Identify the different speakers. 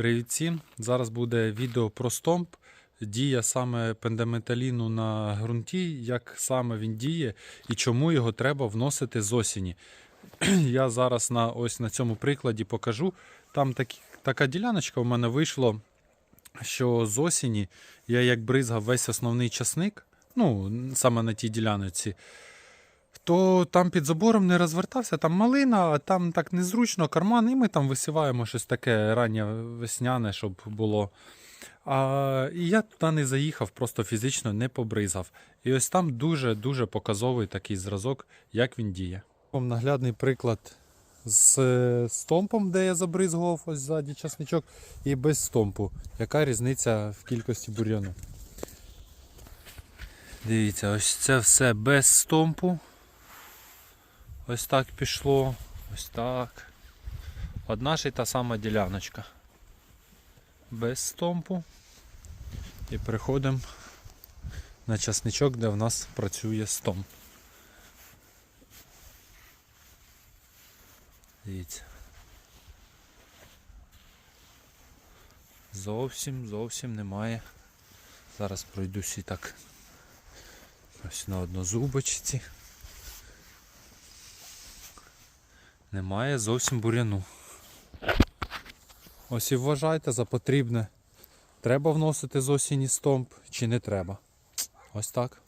Speaker 1: Привіт всім! Зараз буде відео про стомп. Дія саме пендаметаліну на ґрунті, як саме він діє і чому його треба вносити з осені. Я зараз на, ось на цьому прикладі покажу. Там такі, така діляночка у мене вийшло, що з осені я як бризгав весь основний часник, ну, саме на тій діляночці, то там під забором не розвертався, там малина, а там так незручно, карман, і ми там висіваємо щось таке раннє весняне, щоб було. А, і я туди не заїхав, просто фізично не побризав. І ось там дуже-дуже показовий такий зразок, як він діє. Вам наглядний приклад з стомпом, де я забризгував ось ззаді часничок, і без стомпу. Яка різниця в кількості бур'яну? Дивіться, ось це все без стомпу. Ось так пішло. Ось так. Одна ж і та сама діляночка. Без стомпу. І переходимо на часничок, де в нас працює стомп. Дивіться. Зовсім, зовсім немає. Зараз пройдусь і так. Ось на однозубочці. Немає зовсім буряну. Ось і вважайте за потрібне. Треба вносити з осені стомп чи не треба. Ось так.